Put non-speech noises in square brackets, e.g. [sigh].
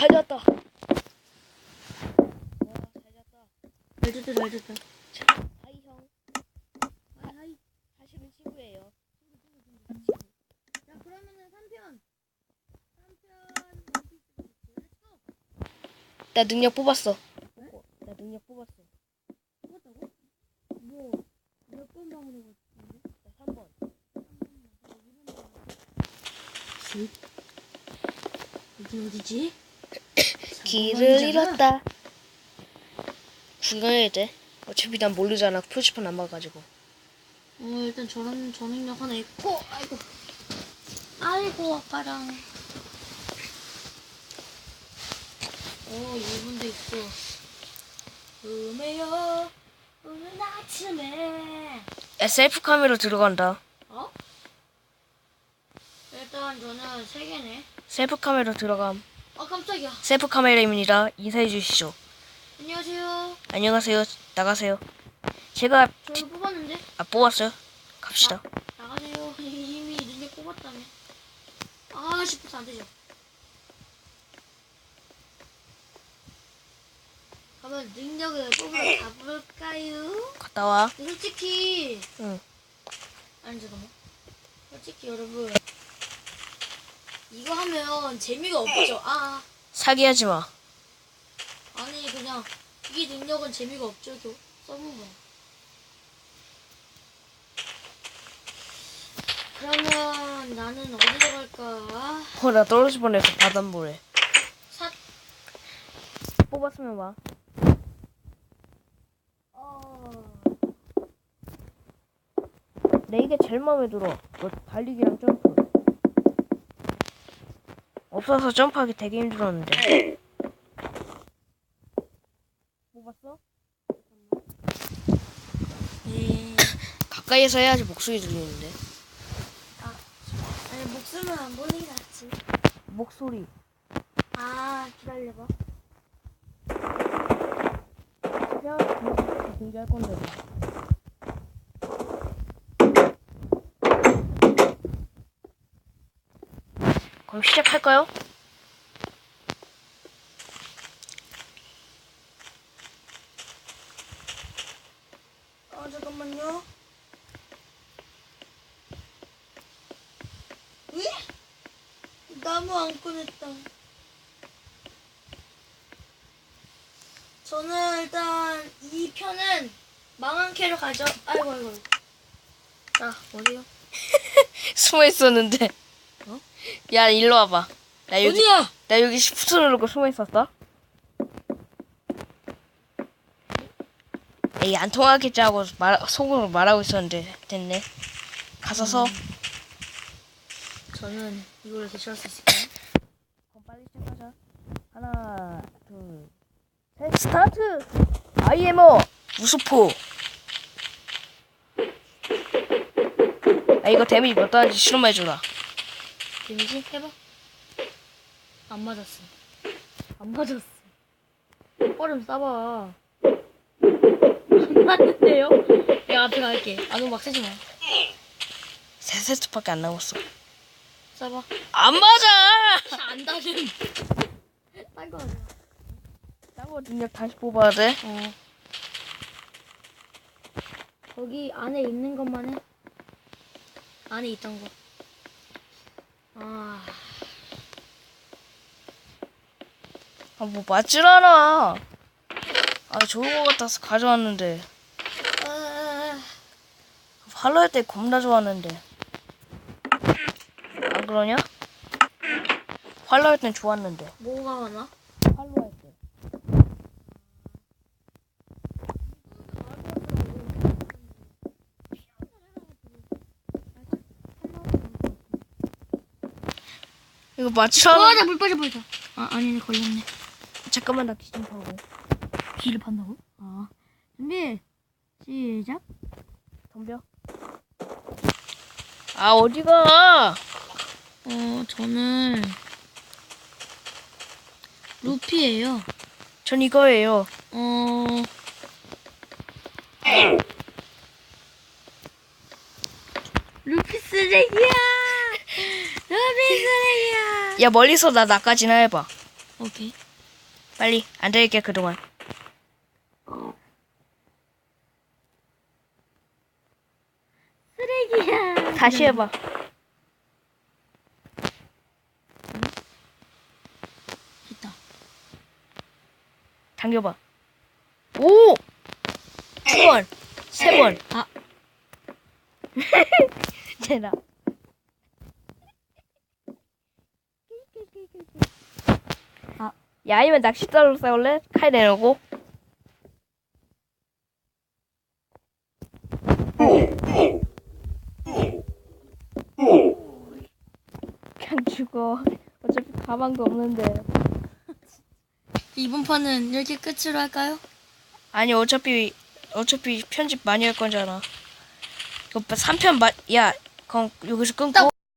잘 잤다. 와, 잘 잤다. 잘 줬다 잘 줬다. 자, 하이 형. 하이 하이. 사실은 친구예요. 자 그러면은 3편. 3편. 나 능력 뽑았어. 나 능력 뽑았어. 뽑았다고? 뭐 몇번 방으로 갔는데? 나 3번. 여기 어디지? 길을 잃었다. 구경해야 돼. 어차피 난 모르잖아. 표지판 안 봐가지고. 어 일단 저런 저능력 하나 있고 아이고 아이고 아빠랑 어 이분도 있어 음에요 오늘 아침에 야, 셀프 카메라 들어간다. 어? 일단 저는 세 개네 셀프 카메라 들어감. 아 깜짝이야 셀프 카메라입니다. 인사해 주시죠. 안녕하세요 안녕하세요. 나가세요. 제가 저 뽑았는데 아 뽑았어요. 갑시다. 나가세요 [laughs] 이미 능력 뽑았다며 아 싶어서 안 되죠 그러면 능력을 뽑으러 가볼까요? 갔다 와. 근데 솔직히 응. 아니 잠깐만 솔직히 여러분 이거 하면 재미가 없죠 아 사기하지 마. 아니 그냥 이 능력은 재미가 없죠 또 써보면 그러면 나는 어디로 갈까 어, 나 떨어질 뻔해서 바닷물에. 사 뽑았으면 와. 어... 내 이게 제일 마음에 들어. 뭐 달리기랑 점프. 없어서 점프하기 되게 힘들었는데. 뽑았어? 예. 가까이에서 해야지 목소리 들리는데. 아, 아니 목숨은 안 보는 게 낫지 목소리. 아 기다려봐 그냥 공개할 건데. 그럼 시작할까요? 아 잠깐만요 왜? 나무 안 꺼냈다 저는 일단 이 편은 망한 캐로 가죠 아이고 아이고 자 어디요? [laughs] 숨어 있었는데. 어? 야, 일로 와봐. 나 여기, 어디야? 나 여기 시프트 누르고 숨어 있었어. 에이, 안 통하겠지 하고 말, 속으로 말하고 있었는데, 됐네. 가서 서. 저는 이걸로 대처할 수 있을까요? 그럼 빨리 시작하자. 하나, 둘, 셋, 스타트! IMO 무수포. 아, 이거 데미지 몇 달인지 실험해주라 데미지 해봐. 안 맞았어. 안 맞았어. 얼음 싸봐. 안 맞는데요? 내가 앞에 갈게. 아 너무 막 세지 마. 세 세트밖에 안 남았어. 싸봐. 안 맞아! 안 닿은 딴거 하자. 딴거 능력 다시 뽑아야 돼. 어. 거기 안에 있는 것만 해 안에 있던 거 아, 아, 뭐 맞질 않아. 아, 좋은 거 같아서 가져왔는데. 아 팔로 할때 겁나 좋았는데. 안 그러냐? 팔로 할 땐 좋았는데. 뭐가 많아? 팔로 할 때. 이거 않아. 와, 나물 빠져. 아, 아니네, 걸렸네. 잠깐만 나 기좀 파고. 귀를 판다고? 아. 준비, 시작. 덤벼. 아 어디가? 어, 저는 루피예요. 전 이거예요. 어, 루피 쓰레기야. 야 멀리서 나 나까지나 해봐. 오케이. 빨리 앉아있게 그동안. 쓰레기야. 다시 해봐. 됐다. 당겨봐. 오! 두 번, 세 번. 아. [laughs] 제나. 야, 아니면 낚싯대로 싸울래? 칼 내놓고. 그냥 죽어. 어차피 가방도 없는데. 이번 판은 이렇게 끝으로 할까요? 아니 어차피 어차피 편집 많이 할 거잖아. 이거 3편 마, 야, 그럼 여기서 끊고